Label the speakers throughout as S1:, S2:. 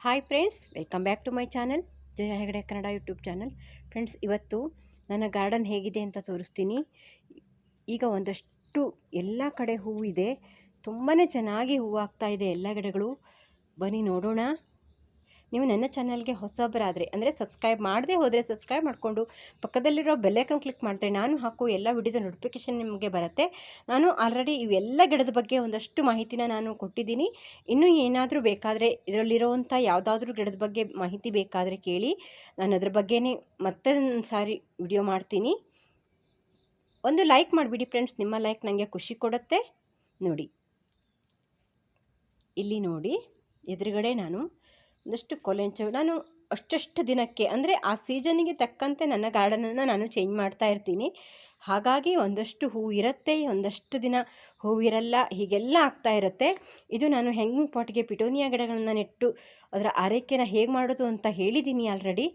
S1: Hi friends welcome back to my channel Jaya Hegde Kannada YouTube channel friends ಇವತ್ತು ನನ್ನ garden ಹೇಗಿದೆ ಅಂತ ತೋರಿಸ್ತೀನಿ. ಈಗ ಒಂದಷ್ಟು ಎಲ್ಲ ಕಡೆ ಹೂವು ಇದೆ. ತುಂಬಾ ಚೆನ್ನಾಗಿ ಹೂವು ಆಗ್ತಾ ಇದೆ. ಎಲ್ಲ ಗಿಡಗಳು. ಬನ್ನಿ ನೋಡೋಣ. ನೀವು ನನ್ನ ಚಾನಲ್ಗೆ ಹೊಸಬರಾದರೆ, ಅಂದರೆ ಸಬ್ಸ್ಕ್ರೈಬ್ ಮಾಡದೆ ಹೋದರೆ ಸಬ್ಸ್ಕ್ರೈಬ್ ಮಾಡಿಕೊಂಡು ಪಕ್ಕದಲ್ಲಿರೋ ಬೆಲ್ಲೈಕನ್ ಕ್ಲಿಕ್ ಮಾಡಿದ್ರೆ ನಾನು ಹಾಕೋ ಎಲ್ಲ ವಿಡಿಯೋದ ನೋಟಿಫಿಕೇಷನ್ ನಿಮಗೆ ಬರುತ್ತೆ. ನಾನು ಆಲ್ರೆಡಿ ಇವೆಲ್ಲ ಗಿಡದ ಬಗ್ಗೆ ಒಂದಷ್ಟು ಮಾಹಿತಿನ ನಾನು ಕೊಟ್ಟಿದ್ದೀನಿ. ಇನ್ನೂ ಏನಾದರೂ ಬೇಕಾದರೆ ಇದರಲ್ಲಿರೋವಂಥ ಯಾವುದಾದ್ರೂ ಗಿಡದ ಬಗ್ಗೆ ಮಾಹಿತಿ ಬೇಕಾದರೆ ಕೇಳಿ, ನಾನು ಅದ್ರ ಬಗ್ಗೆನೇ ಮತ್ತೆ ಸಾರಿ ವಿಡಿಯೋ ಮಾಡ್ತೀನಿ. ಒಂದು ಲೈಕ್ ಮಾಡಿಬಿಡಿ ಫ್ರೆಂಡ್ಸ್, ನಿಮ್ಮ ಲೈಕ್ ನನಗೆ ಖುಷಿ ಕೊಡುತ್ತೆ. ನೋಡಿ, ಇಲ್ಲಿ ನೋಡಿ, ಎದುರುಗಡೆ ನಾನು ಒಂದಷ್ಟು ಕೊಲೆಂಚು ನಾನು ಅಷ್ಟಷ್ಟು ದಿನಕ್ಕೆ, ಅಂದರೆ ಆ ಸೀಸನಿಗೆ ತಕ್ಕಂತೆ ನನ್ನ ಗಾರ್ಡನನ್ನು ನಾನು ಚೇಂಜ್ ಮಾಡ್ತಾ ಇರ್ತೀನಿ. ಹಾಗಾಗಿ ಒಂದಷ್ಟು ಹೂವು ಇರುತ್ತೆ, ಒಂದಷ್ಟು ದಿನ ಹೂವಿರಲ್ಲ ಹೀಗೆಲ್ಲ ಆಗ್ತಾ ಇರುತ್ತೆ. ಇದು ನಾನು ಹೆಂಗಿಂಗ್ ಪಾಟ್ಗೆ ಪಿಟೋನಿಯಾ ಗಿಡಗಳನ್ನ ನೆಟ್ಟು ಅದರ ಆರೈಕೆನ ಹೇಗೆ ಮಾಡೋದು ಅಂತ ಹೇಳಿದ್ದೀನಿ ಆಲ್ರೆಡಿ.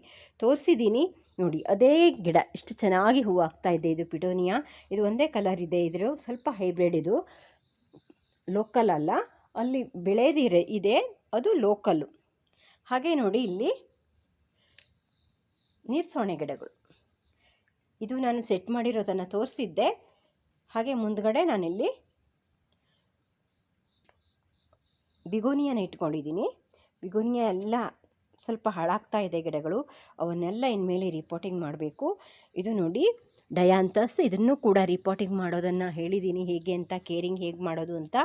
S1: ತೋರಿಸಿದ್ದೀನಿ ನೋಡಿ, ಅದೇ ಗಿಡ. ಎಷ್ಟು ಚೆನ್ನಾಗಿ ಹೂವು ಆಗ್ತಾ ಇದೆ ಇದು ಪಿಟೋನಿಯಾ. ಇದು ಒಂದೇ ಕಲರ್ ಇದೆ ಇದ್ರ ಸ್ವಲ್ಪ ಹೈಬ್ರಿಡ್ ಇದು. ಲೋಕಲ್ ಅಲ್ಲ. ಅಲ್ಲಿ ಬೆಳೆದಿರೆ ಇದೆ. ಅದು ಲೋಕಲ್ಲು ಹಾಗೆ ನೋಡಿ ಇಲ್ಲಿ ನೀರ್ಸೋಣೆ ಗಿಡಗಳು. ಇದು ನಾನು ಸೆಟ್ ಮಾಡಿರೋದನ್ನು ತೋರಿಸಿದ್ದೆ. ಹಾಗೆ ಮುಂದ್ಗಡೆ ನಾನಿಲ್ಲಿ ಬಿಗೋನಿಯನ ಇಟ್ಕೊಂಡಿದ್ದೀನಿ. ಬಿಗೋನಿಯ ಎಲ್ಲ ಸ್ವಲ್ಪ ಹಾಳಾಗ್ತಾ ಇದೆ ಗಿಡಗಳು. ಅವನ್ನೆಲ್ಲ ಇನ್ಮೇಲೆ ರಿಪೋರ್ಟಿಂಗ್ ಮಾಡಬೇಕು. ಇದು ನೋಡಿ ಡಯಾಂತಸ್ ಇದನ್ನು ಕೂಡ ರಿಪೋರ್ಟಿಂಗ್ ಮಾಡೋದನ್ನು ಹೇಳಿದ್ದೀನಿ. ಹೇಗೆ ಅಂತ ಕೇರಿಂಗ್ ಹೇಗೆ ಮಾಡೋದು ಅಂತ.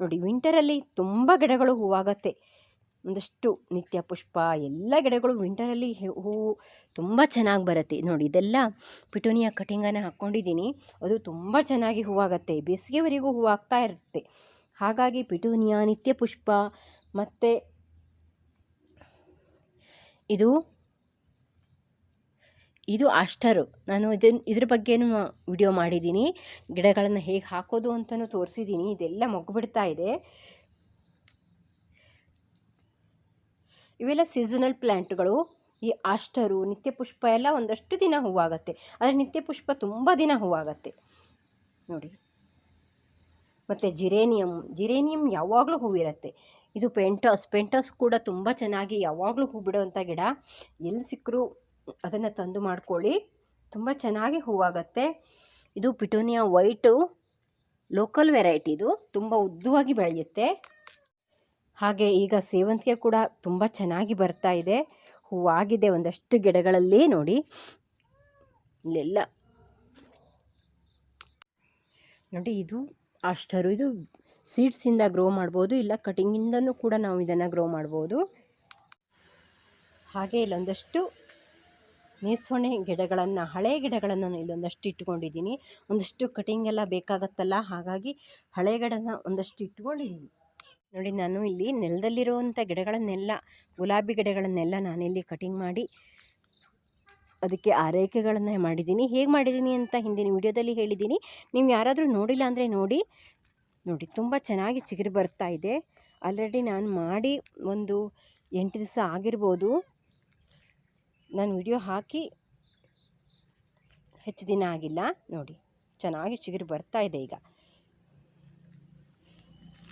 S1: ನೋಡಿ ವಿಂಟರಲ್ಲಿ ತುಂಬ ಗಿಡಗಳು ಹೂವಾಗತ್ತೆ. ಒಂದಷ್ಟು ನಿತ್ಯ ಪುಷ್ಪ, ಎಲ್ಲ ಗಿಡಗಳು ವಿಂಟರಲ್ಲಿ ಹೂವು ತುಂಬ ಚೆನ್ನಾಗಿ ಬರುತ್ತೆ. ನೋಡಿ, ಇದೆಲ್ಲ ಪಿಟೋನಿಯಾ ಕಟಿಂಗನ್ನು ಹಾಕ್ಕೊಂಡಿದ್ದೀನಿ. ಅದು ತುಂಬ ಚೆನ್ನಾಗಿ ಹೂವಾಗತ್ತೆ. ಬೇಸಿಗೆವರೆಗೂ ಹೂವಾಗ್ತಾ ಇರುತ್ತೆ. ಹಾಗಾಗಿ ಪಿಟೋನಿಯಾ, ನಿತ್ಯ ಪುಷ್ಪ ಮತ್ತು ಇದು ಇದು ಅಷ್ಟರು. ನಾನು ಇದನ್ನು ಇದ್ರ ಬಗ್ಗೆನೂ ವಿಡಿಯೋ ಮಾಡಿದ್ದೀನಿ. ಗಿಡಗಳನ್ನು ಹೇಗೆ ಹಾಕೋದು ಅಂತಲೂ ತೋರಿಸಿದ್ದೀನಿ. ಇದೆಲ್ಲ ಮೊಗ್ಗುಬಿಡ್ತಾ ಇದೆ. ಇವೆಲ್ಲ ಸೀಸನಲ್ ಪ್ಲ್ಯಾಂಟ್ಗಳು ಈ ಅಷ್ಟರು ನಿತ್ಯ ಪುಷ್ಪ ಎಲ್ಲ ಒಂದಷ್ಟು ದಿನ ಹೂವಾಗತ್ತೆ. ಆದರೆ ನಿತ್ಯ ಪುಷ್ಪ ತುಂಬ ದಿನ ಹೂವಾಗತ್ತೆ. ನೋಡಿ. ಮತ್ತು ಜಿರೇನಿಯಂ ಜಿರೇನಿಯಂ ಯಾವಾಗಲೂ ಹೂವಿರುತ್ತೆ. ಇದು ಪೆಂಟಸ್ ಪೆಂಟಸ್ ಕೂಡ ತುಂಬ ಚೆನ್ನಾಗಿ ಯಾವಾಗಲೂ ಹೂ ಬಿಡುವಂಥ ಗಿಡ. ಎಲ್ಲಿ ಸಿಕ್ಕರೂ ಅದನ್ನು ತಂದು ಮಾಡ್ಕೊಳ್ಳಿ. ತುಂಬ ಚೆನ್ನಾಗಿ ಹೂವಾಗತ್ತೆ. ಇದು ಪಿಟೋನಿಯಾ ವೈಟು ಲೋಕಲ್ ವೆರೈಟಿ ಇದು. ತುಂಬ ಉದ್ದವಾಗಿ ಬೆಳೆಯುತ್ತೆ. ಹಾಗೆ ಈಗ ಸೇವಂತಿಗೆ ಕೂಡ ತುಂಬ ಚೆನ್ನಾಗಿ ಬರ್ತಾ ಇದೆ. ಹೂವಾಗಿದೆ ಒಂದಷ್ಟು ಗಿಡಗಳಲ್ಲಿ ನೋಡಿ. ಇಲ್ಲೆಲ್ಲ. ನೋಡಿ ಇದು ಅಷ್ಟರು ಇದು ಸೀಡ್ಸಿಂದ ಗ್ರೋ ಮಾಡ್ಬೋದು, ಇಲ್ಲ ಕಟಿಂಗಿಂದನೂ ಕೂಡ ನಾವು ಇದನ್ನು ಗ್ರೋ ಮಾಡ್ಬೋದು. ಹಾಗೆ ಇಲ್ಲೊಂದಷ್ಟು ನೇಸೊಣೆ ಗಿಡಗಳನ್ನು, ಹಳೆ ಗಿಡಗಳನ್ನು ಇಲ್ಲೊಂದಷ್ಟು ಇಟ್ಕೊಂಡಿದ್ದೀನಿ. ಒಂದಷ್ಟು ಕಟಿಂಗ್ ಎಲ್ಲ ಬೇಕಾಗತ್ತಲ್ಲ, ಹಾಗಾಗಿ ಹಳೆ ಗಿಡನ ಒಂದಷ್ಟು ಇಟ್ಕೊಂಡಿದ್ದೀನಿ. ನೋಡಿ, ನಾನು ಇಲ್ಲಿ ನೆಲದಲ್ಲಿರುವಂಥ ಗಿಡಗಳನ್ನೆಲ್ಲ, ಗುಲಾಬಿ ಗಿಡಗಳನ್ನೆಲ್ಲ ನಾನಿಲ್ಲಿ ಕಟಿಂಗ್ ಮಾಡಿ ಅದಕ್ಕೆ ಆರೈಕೆಗಳನ್ನು ಮಾಡಿದ್ದೀನಿ. ಹೇಗೆ ಮಾಡಿದ್ದೀನಿ ಅಂತ ಹಿಂದಿನ ವಿಡಿಯೋದಲ್ಲಿ ಹೇಳಿದ್ದೀನಿ. ನೀವು ಯಾರಾದರೂ ನೋಡಿಲ್ಲ ಅಂದರೆ ನೋಡಿ. ನೋಡಿ, ತುಂಬ ಚೆನ್ನಾಗಿ ಚಿಗುರು ಬರ್ತಾ ಇದೆ. ಆಲ್ರೆಡಿ ನಾನು ಮಾಡಿ ಒಂದು ಎಂಟು ದಿವಸ ಆಗಿರ್ಬೋದು. ನಾನು ವಿಡಿಯೋ ಹಾಕಿ ಹೆಚ್ಚು ದಿನ ಆಗಿಲ್ಲ, ನೋಡಿ. ಚೆನ್ನಾಗಿ ಚಿಗುರು ಬರ್ತಾ ಇದೆ ಈಗ.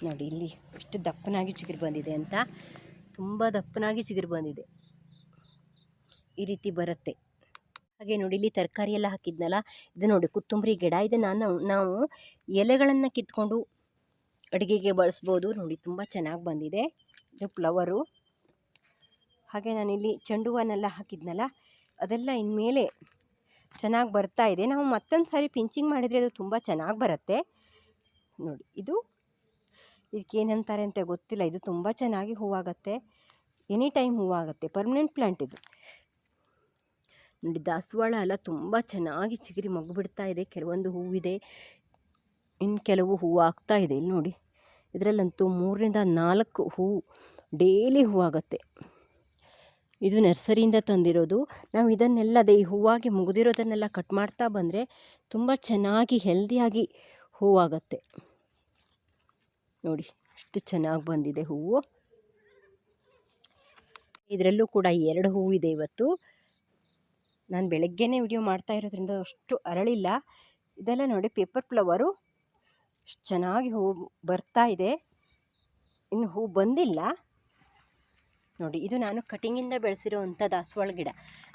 S1: ನೋಡಿ, ಇಲ್ಲಿ ಎಷ್ಟು ದಪ್ಪನಾಗಿ ಚಿಗುರು ಬಂದಿದೆ ಅಂತ. ತುಂಬ ದಪ್ಪನಾಗಿ ಚಿಗುರು ಬಂದಿದೆ. ಈ ರೀತಿ ಬರುತ್ತೆ. ಹಾಗೆ ನೋಡಿ, ಇಲ್ಲಿ ತರಕಾರಿ ಎಲ್ಲ ಹಾಕಿದ್ನಲ್ಲ? ಇದು ನೋಡಿ, ಕೊತ್ತಂಬರಿ ಗಿಡ. ಇದೆ ನಾನು, ನಾವು ಎಲೆಗಳನ್ನು ಕಿತ್ಕೊಂಡು ಅಡುಗೆಗೆ ಬಳಸ್ಬೋದು. ನೋಡಿ, ತುಂಬ ಚೆನ್ನಾಗಿ ಬಂದಿದೆ. ಇದು ಫ್ಲವರು. ಹಾಗೆ ನಾನಿಲ್ಲಿ ಚೆಂಡು ಹೂವನ್ನೆಲ್ಲ ಹಾಕಿದ್ನಲ್ಲ, ಅದೆಲ್ಲ ಇನ್ಮೇಲೆ ಚೆನ್ನಾಗಿ ಬರ್ತಾ ಇದೆ. ನಾವು ಮತ್ತೊಂದು ಸಾರಿ ಪಿಂಚಿಂಗ್ ಮಾಡಿದರೆ ಅದು ತುಂಬ ಚೆನ್ನಾಗಿ ಬರುತ್ತೆ. ನೋಡಿ, ಇದು ಇದಕ್ಕೇನಂತಾರೆ ಅಂತ ಗೊತ್ತಿಲ್ಲ. ಇದು ತುಂಬ ಚೆನ್ನಾಗಿ ಹೂವಾಗತ್ತೆ. ಎನಿ ಟೈಮ್ ಹೂವಾಗುತ್ತೆ. ಪರ್ಮನೆಂಟ್ ಪ್ಲ್ಯಾಂಟ್ ಇದು. ನೋಡಿ, ದಾಸವಾಳ ಎಲ್ಲ ತುಂಬ ಚೆನ್ನಾಗಿ ಚಿಗುರಿ ಮಗು ಬಿಡ್ತಾ ಇದೆ. ಕೆಲವೊಂದು ಹೂವಿದೆ. ಇನ್ನು ಕೆಲವು ಹೂವು ಆಗ್ತಾ ಇದೆ. ಇಲ್ಲಿ ನೋಡಿ, ಇದರಲ್ಲಂತೂ ಮೂರರಿಂದ ನಾಲ್ಕು ಹೂವು ಡೇಲಿ ಹೂವಾಗತ್ತೆ. ಇದು ನರ್ಸರಿಯಿಂದ ತಂದಿರೋದು. ನಾವು ಇದನ್ನೆಲ್ಲ ಅದೇ ಈ ಹೂವಾಗಿ ಮುಗಿದಿರೋದನ್ನೆಲ್ಲ ಕಟ್ ಮಾಡ್ತಾ ಬಂದರೆ ತುಂಬ ಚೆನ್ನಾಗಿ ಹೆಲ್ದಿಯಾಗಿ ಹೂವಾಗತ್ತೆ. ನೋಡಿ, ಅಷ್ಟು ಚೆನ್ನಾಗಿ ಬಂದಿದೆ ಹೂವು. ಇದರಲ್ಲೂ ಕೂಡ ಎರಡು ಹೂವಿದೆ ಇವತ್ತು. ನಾನು ಬೆಳಗ್ಗೆನೇ ವಿಡಿಯೋ ಮಾಡ್ತಾ ಇರೋದ್ರಿಂದ ಅಷ್ಟು ಅರಳಿಲ್ಲ. ಇದೆಲ್ಲ ನೋಡಿ ಪೇಪರ್ ಫ್ಲವರು ಚೆನ್ನಾಗಿ ಹೂ ಬರ್ತಾ ಇದೆ. ಇನ್ನು ಹೂ ಬಂದಿಲ್ಲ. ನೋಡಿ, ಇದು ನಾನು ಕಟಿಂಗಿಂದ ಬೆಳೆಸಿರೋವಂಥ ದಾಸವಾಳ ಗಿಡ.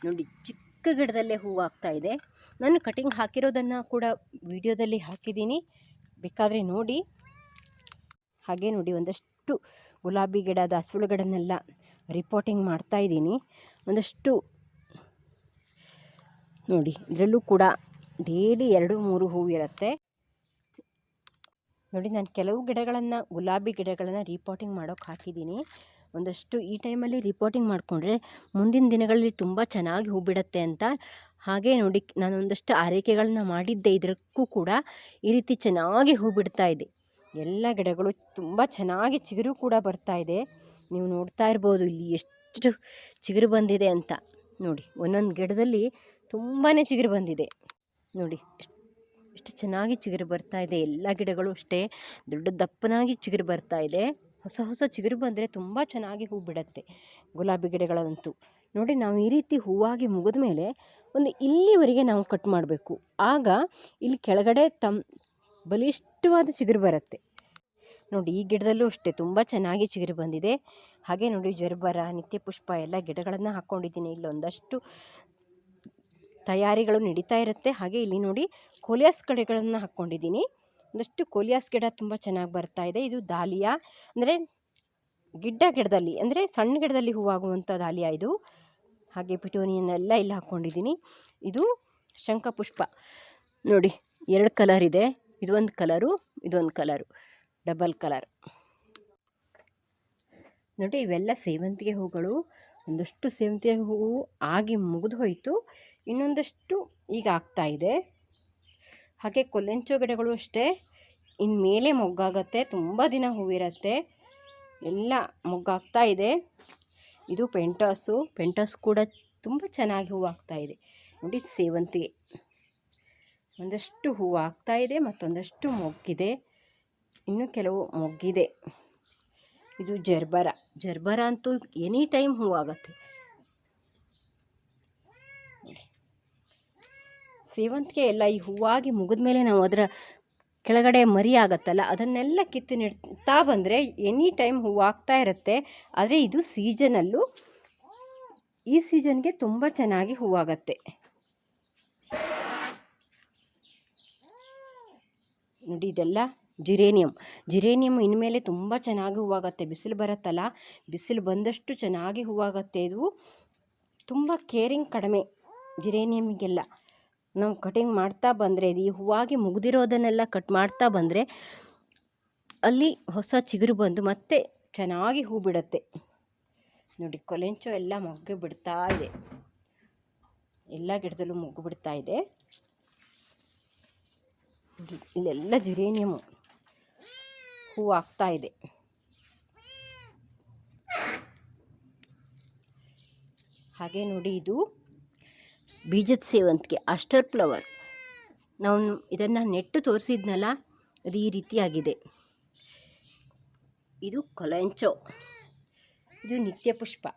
S1: ನೋಡಿ, ಚಿಕ್ಕ ಗಿಡದಲ್ಲೇ ಹೂವು ಆಗ್ತಾ ಇದೆ. ನಾನು ಕಟಿಂಗ್ ಹಾಕಿರೋದನ್ನು ಕೂಡ ವಿಡಿಯೋದಲ್ಲಿ ಹಾಕಿದ್ದೀನಿ. ಬೇಕಾದರೆ ನೋಡಿ. ಹಾಗೆ ನೋಡಿ, ಒಂದಷ್ಟು ಗುಲಾಬಿ ಗಿಡ, ದಾಸವಾಳ ಗಿಡನೆಲ್ಲ ರಿಪೋರ್ಟಿಂಗ್ ಮಾಡ್ತಾ ಇದ್ದೀನಿ. ಒಂದಷ್ಟು ನೋಡಿ, ಇದರಲ್ಲೂ ಕೂಡ ಡೇಲಿ ಎರಡು, ಮೂರು ಹೂವು ಇರುತ್ತೆ. ನೋಡಿ, ನಾನು ಕೆಲವು ಗಿಡಗಳನ್ನು, ಗುಲಾಬಿ ಗಿಡಗಳನ್ನು ರಿಪೋರ್ಟಿಂಗ್ ಮಾಡೋಕೆ ಹಾಕಿದ್ದೀನಿ. ಒಂದಷ್ಟು ಈ ಟೈಮಲ್ಲಿ ರಿಪೋರ್ಟಿಂಗ್ ಮಾಡಿಕೊಂಡ್ರೆ ಮುಂದಿನ ದಿನಗಳಲ್ಲಿ ತುಂಬ ಚೆನ್ನಾಗಿ ಹೂ ಬಿಡುತ್ತೆ ಅಂತ. ಹಾಗೆ ನೋಡಿ ನಾನು ಒಂದಷ್ಟು ಆರೈಕೆಗಳನ್ನ ಮಾಡಿದ್ದೆ ಇದಕ್ಕೂ ಕೂಡ ಈ ರೀತಿ ಚೆನ್ನಾಗಿ ಹೂ ಬಿಡ್ತಾ ಇದೆ. ಎಲ್ಲ ಗಿಡಗಳು ತುಂಬ ಚೆನ್ನಾಗಿ ಚಿಗುರು ಕೂಡ ಬರ್ತಾ ಇದೆ. ನೀವು ನೋಡ್ತಾ ಇರ್ಬೋದು ಇಲ್ಲಿ ಎಷ್ಟು ಚಿಗುರು ಬಂದಿದೆ ಅಂತ. ನೋಡಿ, ಒಂದೊಂದು ಗಿಡದಲ್ಲಿ ತುಂಬಾ ಚಿಗುರು ಬಂದಿದೆ. ನೋಡಿ ಎಷ್ಟು ಚೆನ್ನಾಗಿ ಚಿಗುರು ಬರ್ತಾ ಇದೆ. ಎಲ್ಲ ಗಿಡಗಳು ಅಷ್ಟೇ ದೊಡ್ಡ ದಪ್ಪನಾಗಿ ಚಿಗುರು ಬರ್ತಾ ಇದೆ. ಹೊಸ ಹೊಸ ಚಿಗುರು ಬಂದರೆ ತುಂಬ ಚೆನ್ನಾಗಿ ಹೂ ಬಿಡುತ್ತೆ ಗುಲಾಬಿ ಗಿಡಗಳಂತೂ. ನೋಡಿ ನಾವು ಈ ರೀತಿ ಹೂವಾಗಿ ಮುಗಿದ ಮೇಲೆ ಒಂದು ಇಲ್ಲಿವರೆಗೆ ನಾವು ಕಟ್ ಮಾಡಬೇಕು. ಆಗ ಇಲ್ಲಿ ಕೆಳಗಡೆ ತಮ್ ಬಲಿಷ್ಠವಾದ ಚಿಗುರು ಬರುತ್ತೆ. ನೋಡಿ ಈ ಗಿಡದಲ್ಲೂ ಅಷ್ಟೇ ತುಂಬ ಚೆನ್ನಾಗಿ ಚಿಗುರು ಬಂದಿದೆ. ಹಾಗೆ ನೋಡಿ ಜರ್ಬರ ನಿತ್ಯ ಪುಷ್ಪ ಎಲ್ಲ ಗಿಡಗಳನ್ನು ಹಾಕ್ಕೊಂಡಿದ್ದೀನಿ ಇಲ್ಲೊಂದಷ್ಟು ತಯಾರಿಗಳು ನಡೀತಾ ಇರುತ್ತೆ. ಹಾಗೆ ಇಲ್ಲಿ ನೋಡಿ ಕೋಲಿಯಾಸ್ ಕಡೆಗಳನ್ನು ಹಾಕ್ಕೊಂಡಿದ್ದೀನಿ ಒಂದಷ್ಟು ಕೋಲಿಯಾಸ್ ಗಿಡ ತುಂಬ ಚೆನ್ನಾಗಿ ಬರ್ತಾ ಇದೆ. ಇದು ದಾಲಿಯಾ. ಅಂದರೆ ಗಿಡ್ಡ ಗಿಡದಲ್ಲಿ, ಅಂದರೆ ಸಣ್ಣ ಗಿಡದಲ್ಲಿ ಹೂವಾಗುವಂಥ ದಾಲಿಯಾ ಇದು. ಹಾಗೆ ಪಿಟೋನಿಯನ್ನೆಲ್ಲ ಇಲ್ಲಿ ಹಾಕ್ಕೊಂಡಿದ್ದೀನಿ. ಇದು ಶಂಖಪುಷ್ಪ. ನೋಡಿ, ಎರಡು ಕಲರ್ ಇದೆ. ಇದೊಂದು ಕಲರು ಇದೊಂದು ಕಲರು. Double colour. ನೋಡಿ, ಇವೆಲ್ಲ ಸೇವಂತಿಗೆ ಹೂಗಳು. ಒಂದಷ್ಟು ಸೇವಂತಿಗೆ ಹೂವು ಆಗಿ ಮುಗಿದು ಹೋಯಿತು. ಇನ್ನೊಂದಷ್ಟು ಈಗ ಆಗ್ತಾ ಇದೆ. ಹಾಗೆ ಕೊಲ್ಲೆಂಚು ಗಿಡಗಳು ಅಷ್ಟೇ. ಇನ್ಮೇಲೆ ಮೊಗ್ಗಾಗತ್ತೆ, ತುಂಬ ದಿನ ಹೂವಿರುತ್ತೆ. ಎಲ್ಲ ಮೊಗ್ಗಾಗ್ತಾ ಇದೆ. ಇದು ಪೆಂಟಾಸು. ಪೆಂಟಾಸ್ ಕೂಡ ತುಂಬ ಚೆನ್ನಾಗಿ ಹೂವಾಗ್ತಾ ಇದೆ. ನೋಡಿ ಸೇವಂತಿಗೆ. ಒಂದಷ್ಟು ಹೂವು ಆಗ್ತಾ ಇದೆ ಮತ್ತೊಂದಷ್ಟು ಮೊಗ್ಗಿದೆ. ಇನ್ನು ಕೆಲವು ಮೊಗ್ಗಿದೆ. ಇದು ಜರ್ಬರ. ಜರ್ಬರ ಅಂತೂ ಎನಿ ಟೈಮ್ ಹೂವಾಗತ್ತೆ. ಸೇವಂತಿಗೆ ಎಲ್ಲ ಈ ಹೂವಾಗಿ ಮುಗಿದ ಮೇಲೆ ನಾವು ಅದರ ಕೆಳಗಡೆ ಮರಿ ಆಗುತ್ತಲ್ಲ, ಅದನ್ನೆಲ್ಲ ಕಿತ್ತು ನೆಡ್ತಾ ಬಂದರೆ ಎನಿ ಟೈಮ್ ಹೂವಾಗ್ತಾ ಇರುತ್ತೆ. ಆದರೆ ಇದು ಸೀಸನಲ್ಲು ಈ ಸೀಸನ್ಗೆ ತುಂಬ ಚೆನ್ನಾಗಿ ಹೂವಾಗತ್ತೆ ನೋಡಿ ಇದೆಲ್ಲ ಜಿರೇನಿಯಂ. ಜಿರೇನಿಯಂ ಇನ್ಮೇಲೆ ತುಂಬ ಚೆನ್ನಾಗಿ ಹೂವಾಗತ್ತೆ ಬಿಸಿಲು ಬರುತ್ತಲ್ಲ, ಬಿಸಿಲು ಬಂದಷ್ಟು ಚೆನ್ನಾಗಿ ಹೂವಾಗತ್ತೆ ಇದು ತುಂಬ ಕೇರಿಂಗ್ ಕಡಿಮೆ ಜಿರೇನಿಯಮ್ಗೆಲ್ಲ ನಾವು ಕಟಿಂಗ್ ಮಾಡ್ತಾ ಬಂದರೆ, ಈ ಹೂವಾಗಿ ಮುಗಿದಿರೋದನ್ನೆಲ್ಲ ಕಟ್ ಮಾಡ್ತಾ ಬಂದರೆ, ಅಲ್ಲಿ ಹೊಸ ಚಿಗುರು ಬಂದು ಮತ್ತೆ ಚೆನ್ನಾಗಿ ಹೂ ಬಿಡುತ್ತೆ. ನೋಡಿ, ಕೊಲೆಂಚು ಎಲ್ಲ ಮೊಗ್ಗು ಬಿಡ್ತಾ ಇದೆ. ಎಲ್ಲ ಗಿಡದಲ್ಲೂ ಮೊಗ್ಗು ಬಿಡ್ತಾ ಇದೆ. ಇಲ್ಲೆಲ್ಲ ಜುರೇನಿಯಮು ಹೂ ಆಗ್ತಾ ಇದೆ. ಹಾಗೆ ನೋಡಿ, ಇದು ಬೀಜದ ಸೇವಂತಿಗೆ ಅಸ್ಟರ್ ಫ್ಲವರ್. ನಾವು ಇದನ್ನು ನೆಟ್ಟು ತೋರಿಸಿದ್ನಲ್ಲ, ಅದು ಈ ರೀತಿಯಾಗಿದೆ. ಇದು ಕೊಲೆಂಚೋ. ಇದು ನಿತ್ಯ ಪುಷ್ಪ.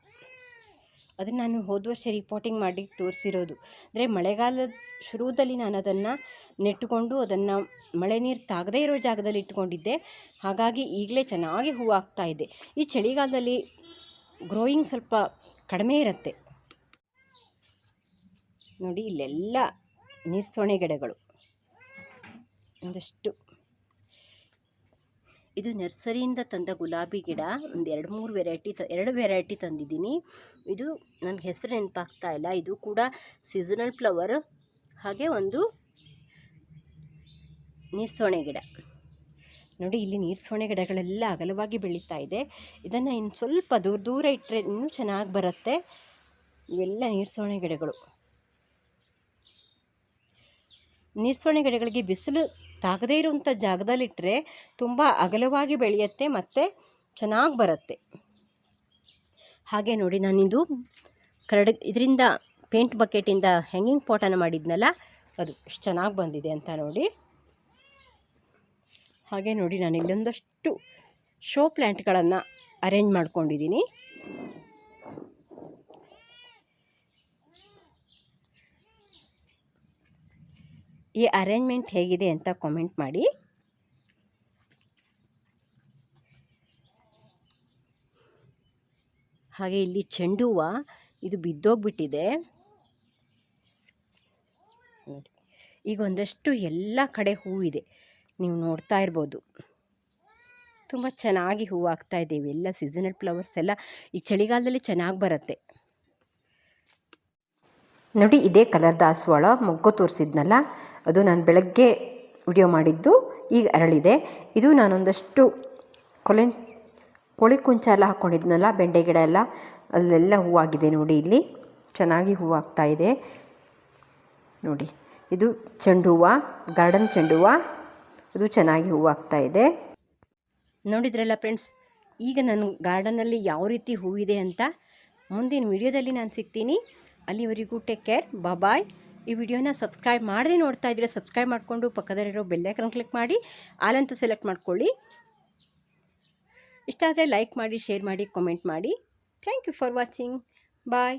S1: ಅದನ್ನು ನಾನು ಹೋದ ವರ್ಷ ರಿಪೋರ್ಟಿಂಗ್ ಮಾಡಿ ತೋರಿಸಿರೋದು. ಅಂದರೆ ಮಳೆಗಾಲದ ಶುರುದಲ್ಲಿ ನಾನು ಅದನ್ನು ನೆಟ್ಟುಕೊಂಡು ಅದನ್ನು ಮಳೆ ನೀರು ತಾಗದೇ ಇರೋ ಜಾಗದಲ್ಲಿ ಇಟ್ಕೊಂಡಿದ್ದೆ. ಹಾಗಾಗಿ ಈಗಲೇ ಚೆನ್ನಾಗಿ ಹೂವು ಆಗ್ತಾ ಇದೆ. ಈ ಚಳಿಗಾಲದಲ್ಲಿ ಗ್ರೋಯಿಂಗ್ ಸ್ವಲ್ಪ ಕಡಿಮೆ ಇರುತ್ತೆ. ನೋಡಿ ಇಲ್ಲೆಲ್ಲ ನೀರ್ಸೊಣೆ ಗಿಡಗಳು. ಒಂದಷ್ಟು. ಇದು ನರ್ಸರಿಯಿಂದ ತಂದ ಗುಲಾಬಿ ಗಿಡ. ಒಂದು ಎರಡು ಮೂರು ವೆರೈಟಿ ತ, ಎರಡು ವೆರೈಟಿ ತಂದಿದ್ದೀನಿ. ಇದು ನನಗೆ ಹೆಸರು ನೆನಪಾಗ್ತಾ ಇಲ್ಲ. ಇದು ಕೂಡ ಸೀಸನಲ್ ಫ್ಲವರ್ ಹಾಗೆ ಒಂದು ನೀರ್ಸೊಣೆ ಗಿಡ. ನೋಡಿ ಇಲ್ಲಿ ನೀರ್ಸೊಣೆ ಗಿಡಗಳೆಲ್ಲ ಅಗಲವಾಗಿ ಬೆಳೀತಾ ಇದೆ. ಇದನ್ನು ಇನ್ನು ಸ್ವಲ್ಪ ದೂರ ದೂರ ಇಟ್ಟರೆ ಇನ್ನೂ ಚೆನ್ನಾಗಿ ಬರುತ್ತೆ. ಇವೆಲ್ಲ ನೀರ್ಸೊಣೆ ಗಿಡಗಳು. ನೀರ್ಸೊಣೆ ಗಿಡಗಳಿಗೆ ಬಿಸಿಲು ತಾಗದೇ ಇರುವಂಥ ಜಾಗದಲ್ಲಿಟ್ಟರೆ ತುಂಬ ಅಗಲವಾಗಿ ಬೆಳೆಯುತ್ತೆ ಮತ್ತು ಚೆನ್ನಾಗಿ ಬರುತ್ತೆ. ಹಾಗೆ ನೋಡಿ ನಾನಿದು ಕರಡ ಇದರಿಂದ ಪೇಂಟ್ ಬಕೆಟಿಂದ ಹ್ಯಾಂಗಿಂಗ್ ಪಾಟನ್ನು ಮಾಡಿದ್ನಲ್ಲ, ಅದು ಎಷ್ಟು ಚೆನ್ನಾಗಿ ಬಂದಿದೆ ಅಂತ ನೋಡಿ. ಹಾಗೆ ನೋಡಿ ನಾನು ಇಲ್ಲೊಂದಷ್ಟು ಶೋ ಪ್ಲ್ಯಾಂಟ್ಗಳನ್ನು ಅರೇಂಜ್ ಮಾಡ್ಕೊಂಡಿದ್ದೀನಿ. ಈ ಅರೇಂಜ್ಮೆಂಟ್ ಹೇಗಿದೆ ಅಂತ ಕಾಮೆಂಟ್ ಮಾಡಿ. ಹಾಗೆ ಇಲ್ಲಿ ಚೆಂಡು ಹೂವು ಇದು ಬಿದ್ದೋಗ್ಬಿಟ್ಟಿದೆ. ನೋಡಿ, ಈಗ ಒಂದಷ್ಟು ಎಲ್ಲ ಕಡೆ ಹೂವಿದೆ ನೀವು ನೋಡ್ತಾ ಇರ್ಬೋದು. ತುಂಬ ಚೆನ್ನಾಗಿ ಹೂವು ಆಗ್ತಾ ಇದೆ. ಇವೆಲ್ಲ ಸೀಸನಲ್ ಫ್ಲವರ್ಸ್ ಎಲ್ಲ ಈ ಚಳಿಗಾಲದಲ್ಲಿ ಚೆನ್ನಾಗಿ ಬರುತ್ತೆ. ನೋಡಿ, ಇದೇ ಕಲರ್ ದಾಸವಾಳ ಮೊಗ್ಗು ತೋರಿಸಿದ್ನಲ್ಲ, ಅದು ನಾನು ಬೆಳಗ್ಗೆ ವಿಡಿಯೋ ಮಾಡಿದ್ದು, ಈಗ ಅರಳಿದೆ. ಇದು ನಾನೊಂದಷ್ಟು ಕೊಲೆ, ಕೋಳಿ ಕುಂಚ ಎಲ್ಲ ಹಾಕ್ಕೊಂಡಿದ್ನಲ್ಲ ಬೆಂಡೆ ಗಿಡ ಎಲ್ಲ, ಅಲ್ಲೆಲ್ಲ ಹೂವಾಗಿದೆ ನೋಡಿ ಇಲ್ಲಿ. ಚೆನ್ನಾಗಿ ಹೂವು ಆಗ್ತಾ ಇದೆ. ನೋಡಿ, ಇದು ಚೆಂಡು ಹೂವು ಗಾರ್ಡನ್ ಚೆಂಡು ಹೂವು ಇದು ಚೆನ್ನಾಗಿ ಹೂವು ಆಗ್ತಾ ಇದೆ. ನೋಡಿದ್ರಲ್ಲ ಫ್ರೆಂಡ್ಸ್, ಈಗ ನಾನು ಗಾರ್ಡನಲ್ಲಿ ಯಾವ ರೀತಿ ಹೂವಿದೆ ಅಂತ ಮುಂದಿನ ವಿಡಿಯೋದಲ್ಲಿ ನಾನು ಸಿಗ್ತೀನಿ. ಅಲ್ಲಿವರೆಗೂ ಟೇಕ್ ಕೇರ್ ಬಾಯ್ ಈ ವಿಡಿಯೋನ ಸಬ್ಸ್ಕ್ರೈಬ್ ಮಾಡದೆ ನೋಡ್ತಾ ಇದ್ದರೆ ಸಬ್ಸ್ಕ್ರೈಬ್ ಮಾಡಿಕೊಂಡು ಪಕ್ಕದಲ್ಲಿರೋ ಬೆಲ್ಲೈಕನ್ ಕ್ಲಿಕ್ ಮಾಡಿ ಆಲ್ ಅಂತ ಸೆಲೆಕ್ಟ್ ಮಾಡ್ಕೊಳ್ಳಿ. ಇಷ್ಟ ಆದರೆ ಲೈಕ್ ಮಾಡಿ ಶೇರ್ ಮಾಡಿ ಕಮೆಂಟ್ ಮಾಡಿ. Thank you for watching bye